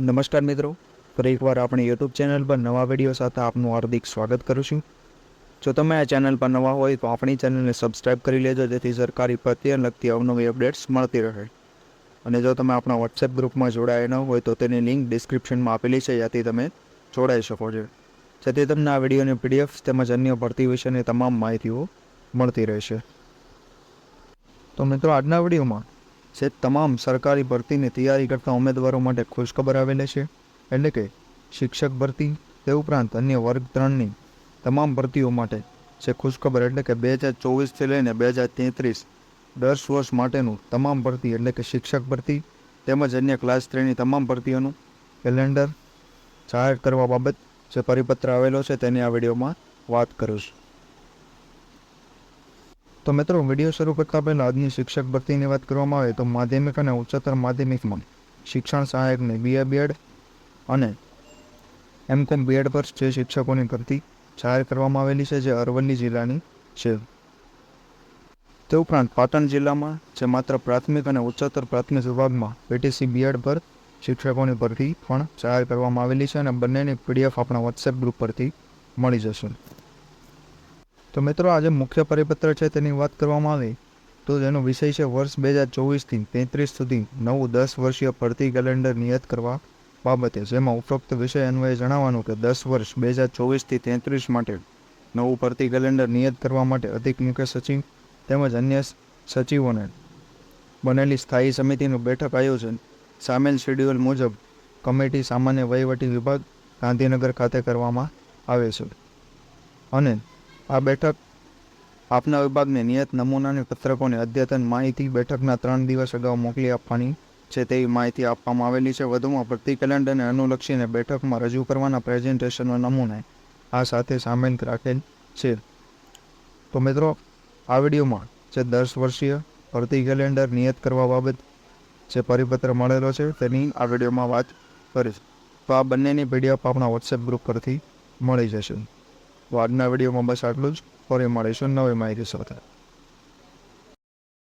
નમસ્કાર મિત્રો. ફરી એકવાર આપણી યુટ્યુબ ચેનલ પર નવા વીડિયો સાથે આપનું હાર્દિક સ્વાગત કરું છું. જો તમે આ ચેનલ પર નવા હોય તો આપણી ચેનલને સબસ્ક્રાઈબ કરી લેજો, જેથી સરકારી પ્રત્યે લગતી અવનવી અપડેટ્સ મળતી રહે. અને જો તમે આપણા વોટ્સએપ ગ્રુપમાં જોડાયા ન હોય તો તેની લિંક ડિસ્ક્રિપ્શનમાં આપેલી છે જ્યાંથી તમે જોડાઈ શકો છો. જેથી તમને આ વિડીયોની પીડીએફ તેમજ અન્ય ભરતી વિશેની તમામ માહિતીઓ મળતી રહેશે. તો મિત્રો, આજના વિડીયોમાં જે તમામ સરકારી ભરતીની તૈયારી કરતા ઉમેદવારો માટે ખુશખબર આવેલી છે, એટલે કે શિક્ષક ભરતી, તે ઉપરાંત અન્ય વર્ગ ત્રણની તમામ ભરતીઓ માટે જે ખુશખબર, એટલે કે બે હજાર ચોવીસથી લઈને બે હજાર તેત્રીસ દસ વર્ષ માટેનું તમામ ભરતી, એટલે કે શિક્ષક ભરતી, તેમજ અન્ય ક્લાસ થ્રીની તમામ ભરતીઓનું કેલેન્ડર જાહેર કરવા બાબત જે પરિપત્ર આવેલો છે, તેની આ વિડીયોમાં વાત કરું છું. તો મિત્રો, વીડિયો શરૂ કરતાં પહેલાં આજની શિક્ષક ભરતીની વાત કરવામાં આવે તો માધ્યમિક અને ઉચ્ચતર માધ્યમિકમાં શિક્ષણ સહાયકને બીએ બીએડ અને એમકોમ બીએડ પર જે શિક્ષકોની ભરતી જાહેર કરવામાં આવેલી છે, જે અરવલ્લી જિલ્લાની છે. તે ઉપરાંત પાટણ જિલ્લામાં જે માત્ર પ્રાથમિક અને ઉચ્ચતર પ્રાથમિક વિભાગમાં પીટીસી બીએડ પર શિક્ષકોની ભરતી પણ જાહેર કરવામાં આવેલી છે અને બંનેની પીડીએફ આપણા વોટ્સએપ ગ્રુપ પરથી મળી જશે. તો મિત્રો, આજે મુખ્ય પરિપત્ર છે તેની વાત કરવામાં આવે. તો જેનો વિષય છે વર્ષ બે હજાર ચોવીસથી તેત્રીસ સુધી નવું દસ વર્ષીય ભરતી કેલેન્ડર નિયત કરવા બાબતે, જેમાં ઉપરોક્ત વિષય અન્વયે જણાવવાનું કે દસ વર્ષ બે હજાર ચોવીસથી તેત્રીસ માટે નવું ભરતી કેલેન્ડર નિયત કરવા માટે અધિક મુખ્ય સચિવ તેમજ અન્ય સચિવોને બનેલી સ્થાયી સમિતિનું બેઠક આયોજન સામેલ શેડ્યુલ મુજબ કમિટી સામાન્ય વહીવટી વિભાગ ગાંધીનગર ખાતે કરવામાં આવે છે. અને આ બેઠક આપના વિભાગને નિયત નમૂનાની પત્રકોને અદ્યતન માહિતી બેઠકના ત્રણ દિવસ અગાઉ મોકલી આપવાની છે તેવી માહિતી આપવામાં આવેલી છે. વધુમાં ભરતી કેલેન્ડરને અનુલક્ષીને બેઠકમાં રજૂ કરવાના પ્રેઝન્ટેશનનો નમૂને આ સાથે સામેલ રાખેલ છે. તો મિત્રો, આ વિડીયોમાં જે દસ વર્ષીય ભરતી કેલેન્ડર નિયત કરવા બાબત જે પરિપત્ર મળેલો છે તેની આ વિડીયોમાં વાત કરીશ. તો આ બંનેની પીડીએફ આપણા વોટ્સએપ ગ્રુપ પરથી મળી જશે. આજના વિડીયોમાં બસ આટલું જ. ફરી મળીશું નવી માહિતી સાથે.